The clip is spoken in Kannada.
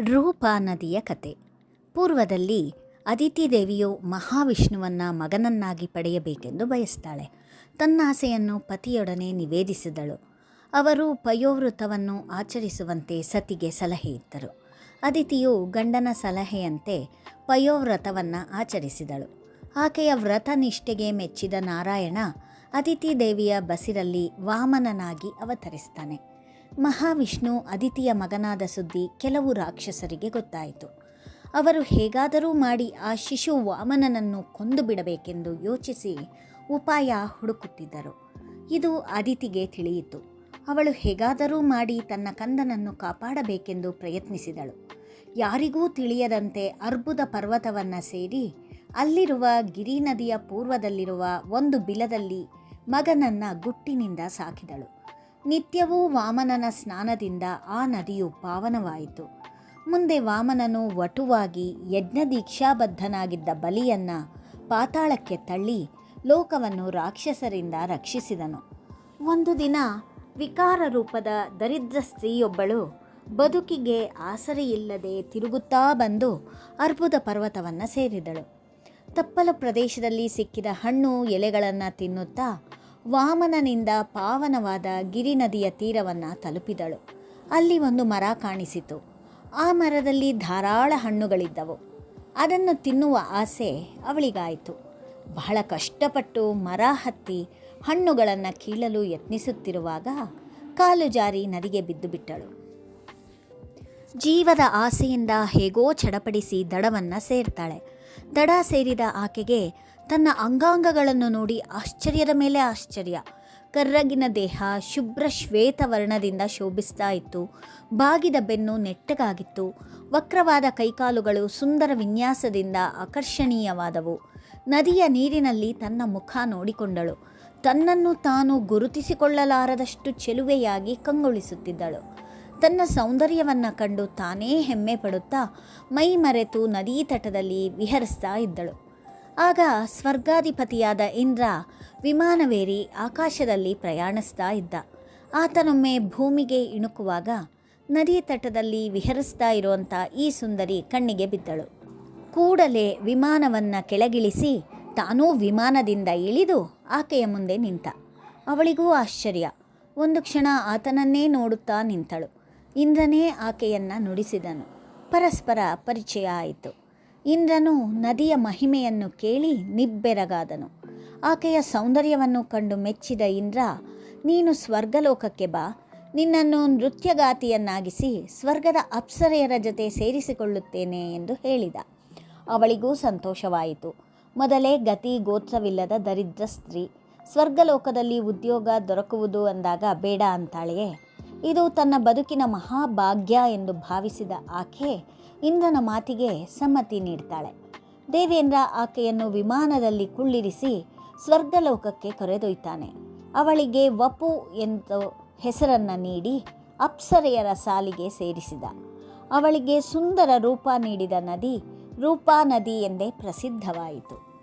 ರೂಪ ನದಿಯ ಕತೆ. ಪೂರ್ವದಲ್ಲಿ ಅದಿತಿ ದೇವಿಯು ಮಹಾವಿಷ್ಣುವನ್ನು ಮಗನನ್ನಾಗಿ ಪಡೆಯಬೇಕೆಂದು ಬಯಸ್ತಾಳೆ. ತನ್ನ ಆಸೆಯನ್ನು ಪತಿಯೊಡನೆ ನಿವೇದಿಸಿದಳು. ಅವರು ಪಯೋವೃತವನ್ನು ಆಚರಿಸುವಂತೆ ಸತಿಗೆ ಸಲಹೆ ಇತ್ತರು ಅದಿತಿಯು ಗಂಡನ ಸಲಹೆಯಂತೆ ಪಯೋವ್ರತವನ್ನು ಆಚರಿಸಿದಳು. ಆಕೆಯ ವ್ರತ ನಿಷ್ಠೆಗೆ ಮೆಚ್ಚಿದ ನಾರಾಯಣ ಅದಿತಿ ದೇವಿಯ ಬಸಿರಲ್ಲಿ ವಾಮನನಾಗಿ ಅವತರಿಸ್ತಾನೆ. ಮಹಾವಿಷ್ಣು ಅದಿತಿಯ ಮಗನಾದ ಸುದ್ದಿ ಕೆಲವು ರಾಕ್ಷಸರಿಗೆ ಗೊತ್ತಾಯಿತು. ಅವರು ಹೇಗಾದರೂ ಮಾಡಿ ಆ ಶಿಶು ವಾಮನನನ್ನು ಕೊಂದು ಬಿಡಬೇಕೆಂದು ಯೋಚಿಸಿ ಉಪಾಯ ಹುಡುಕುತ್ತಿದ್ದರು. ಇದು ಅದಿತಿಗೆ ತಿಳಿಯಿತು. ಅವಳು ಹೇಗಾದರೂ ಮಾಡಿ ತನ್ನ ಕಂದನನ್ನು ಕಾಪಾಡಬೇಕೆಂದು ಪ್ರಯತ್ನಿಸಿದಳು. ಯಾರಿಗೂ ತಿಳಿಯದಂತೆ ಅರ್ಬುದ ಪರ್ವತವನ್ನು ಸೇರಿ ಅಲ್ಲಿರುವ ಗಿರಿ ನದಿಯ ಪೂರ್ವದಲ್ಲಿರುವ ಒಂದು ಬಿಲದಲ್ಲಿ ಮಗನನ್ನ ಗುಟ್ಟಿನಿಂದ ಸಾಕಿದಳು. ನಿತ್ಯವೂ ವಾಮನನ ಸ್ನಾನದಿಂದ ಆ ನದಿಯು ಪಾವನವಾಯಿತು. ಮುಂದೆ ವಾಮನನು ವಟುವಾಗಿ ಯಜ್ಞ ದೀಕ್ಷಾಬದ್ಧನಾಗಿದ್ದ ಬಲಿಯನ್ನ ಪಾತಾಳಕ್ಕೆ ತಳ್ಳಿ ಲೋಕವನ್ನು ರಾಕ್ಷಸರಿಂದ ರಕ್ಷಿಸಿದನು. ಒಂದು ದಿನ ವಿಕಾರ ರೂಪದ ದರಿದ್ರ ಸ್ತ್ರೀಯೊಬ್ಬಳು ಬದುಕಿಗೆ ಆಸರೆಯಿಲ್ಲದೆ ತಿರುಗುತ್ತಾ ಬಂದು ಅರ್ಬುದ ಪರ್ವತವನ್ನು ಸೇರಿದಳು. ತಪ್ಪಲ ಪ್ರದೇಶದಲ್ಲಿ ಸಿಕ್ಕಿದ ಹಣ್ಣು ಎಲೆಗಳನ್ನು ತಿನ್ನುತ್ತಾ ವಾಮನನಿಂದ ಪಾವನವಾದ ಗಿರಿ ನದಿಯ ತೀರವನ್ನು ತಲುಪಿದಳು. ಅಲ್ಲಿ ಒಂದು ಮರ ಕಾಣಿಸಿತು. ಆ ಮರದಲ್ಲಿ ಧಾರಾಳ ಹಣ್ಣುಗಳಿದ್ದವು. ಅದನ್ನು ತಿನ್ನುವ ಆಸೆ ಅವಳಿಗಾಯಿತು. ಬಹಳ ಕಷ್ಟಪಟ್ಟು ಮರ ಹತ್ತಿ ಹಣ್ಣುಗಳನ್ನು ಕೀಳಲು ಯತ್ನಿಸುತ್ತಿರುವಾಗ ಕಾಲು ಜಾರಿ ನದಿಗೆ ಬಿದ್ದು ಬಿಟ್ಟಳು. ಜೀವದ ಆಸೆಯಿಂದ ಹೇಗೋ ಚಡಪಡಿಸಿ ದಡವನ್ನು ಸೇರ್ತಾಳೆ. ದಡ ಸೇರಿದ ಆಕೆಗೆ ತನ್ನ ಅಂಗಾಂಗಗಳನ್ನು ನೋಡಿ ಆಶ್ಚರ್ಯದ ಮೇಲೆ ಆಶ್ಚರ್ಯ. ಕರ್ರಗಿನ ದೇಹ ಶುಭ್ರ ಶ್ವೇತ ವರ್ಣದಿಂದ ಶೋಭಿಸ್ತಾ ಇತ್ತು. ಬಾಗಿದ ಬೆನ್ನು ನೆಟ್ಟಗಾಗಿತ್ತು. ವಕ್ರವಾದ ಕೈಕಾಲುಗಳು ಸುಂದರ ವಿನ್ಯಾಸದಿಂದ ಆಕರ್ಷಣೀಯವಾದವು. ನದಿಯ ನೀರಿನಲ್ಲಿ ತನ್ನ ಮುಖ ನೋಡಿಕೊಂಡಳು. ತನ್ನನ್ನು ತಾನು ಗುರುತಿಸಿಕೊಳ್ಳಲಾರದಷ್ಟು ಚೆಲುವೆಯಾಗಿ ಕಂಗೊಳಿಸುತ್ತಿದ್ದಳು. ತನ್ನ ಸೌಂದರ್ಯವನ್ನು ಕಂಡು ತಾನೇ ಹೆಮ್ಮೆ ಪಡುತ್ತಾ ಮೈ ಮರೆತು ನದೀ ತಟದಲ್ಲಿ ವಿಹರಿಸ್ತಾ ಇದ್ದಳು. ಆಗ ಸ್ವರ್ಗಾಧಿಪತಿಯಾದ ಇಂದ್ರ ವಿಮಾನವೇರಿ ಆಕಾಶದಲ್ಲಿ ಪ್ರಯಾಣಿಸ್ತಾ ಇದ್ದ. ಆತನೊಮ್ಮೆ ಭೂಮಿಗೆ ಇಣುಕುವಾಗ ನದಿ ತಟದಲ್ಲಿ ವಿಹರಿಸ್ತಾ ಇರುವಂಥ ಈ ಸುಂದರಿ ಕಣ್ಣಿಗೆ ಬಿದ್ದಳು. ಕೂಡಲೇ ವಿಮಾನವನ್ನು ಕೆಳಗಿಳಿಸಿ ತಾನೂ ವಿಮಾನದಿಂದ ಇಳಿದು ಆಕೆಯ ಮುಂದೆ ನಿಂತ. ಅವಳಿಗೂ ಆಶ್ಚರ್ಯ. ಒಂದು ಕ್ಷಣ ಆತನನ್ನೇ ನೋಡುತ್ತಾ ನಿಂತಳು. ಇಂದ್ರನೇ ಆಕೆಯನ್ನು ನುಡಿಸಿದನು. ಪರಸ್ಪರ ಪರಿಚಯ ಆಯಿತು. ಇಂದ್ರನು ನದಿಯ ಮಹಿಮೆಯನ್ನು ಕೇಳಿ ನಿಬ್ಬೆರಗಾದನು. ಆಕೆಯ ಸೌಂದರ್ಯವನ್ನು ಕಂಡು ಮೆಚ್ಚಿದ ಇಂದ್ರ, ನೀನು ಸ್ವರ್ಗಲೋಕಕ್ಕೆ ಬಾ. ನಿನ್ನನ್ನು ನೃತ್ಯಗಾತಿಯನ್ನಾಗಿಸಿ ಸ್ವರ್ಗದ ಅಪ್ಸರೆಯರ ಜೊತೆ ಸೇರಿಸಿಕೊಳ್ಳುತ್ತೇನೆ ಎಂದು ಹೇಳಿದ. ಅವಳಿಗೂ ಸಂತೋಷವಾಯಿತು. ಮೊದಲೇ ಗತಿ ಗೋತ್ರವಿಲ್ಲದ ದರಿದ್ರ ಸ್ತ್ರೀ, ಸ್ವರ್ಗಲೋಕದಲ್ಲಿ ಉದ್ಯೋಗ ದೊರಕುವುದು ಅಂದಾಗ ಬೇಡ ಅಂತಾಳೆಯೇ ಇದು ತನ್ನ ಬದುಕಿನ ಮಹಾಭಾಗ್ಯ ಎಂದು ಭಾವಿಸಿದ ಆಕೆ ಇಂದ್ರನ ಮಾತಿಗೆ ಸಮ್ಮತಿ ನೀಡ್ತಾಳೆ. ದೇವೇಂದ್ರ ಆಕೆಯನ್ನು ವಿಮಾನದಲ್ಲಿ ಕುಳ್ಳಿರಿಸಿ ಸ್ವರ್ಗಲೋಕಕ್ಕೆ ಕರೆದೊಯ್ತಾನೆ. ಅವಳಿಗೆ ವಪು ಎಂದು ಹೆಸರನ್ನು ನೀಡಿ ಅಪ್ಸರೆಯರ ಸಾಲಿಗೆ ಸೇರಿಸಿದ. ಅವಳಿಗೆ ಸುಂದರ ರೂಪ ನೀಡಿದ ನದಿ ರೂಪಾ ನದಿ ಎಂದೇ ಪ್ರಸಿದ್ಧವಾಯಿತು.